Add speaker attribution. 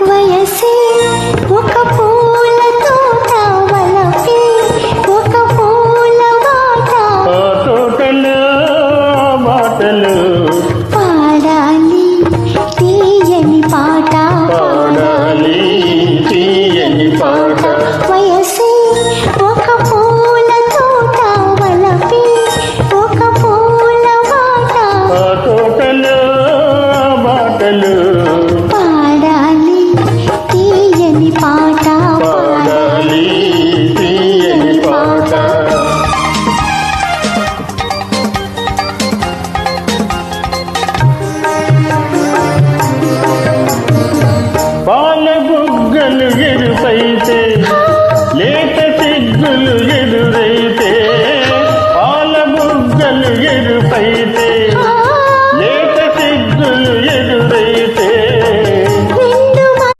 Speaker 1: వయసే ఒక పూల తోట వలపే ఒక పూల బాట
Speaker 2: ఆ తోటలో మాటలు
Speaker 1: పాడాలి తీయని పాట
Speaker 2: పాడాలి తీయని పాట.
Speaker 1: వయసే ఒక పూల తోట వలపే ఒక పూల బాట.
Speaker 2: ఆ తోటలో మాటలు இருப்பை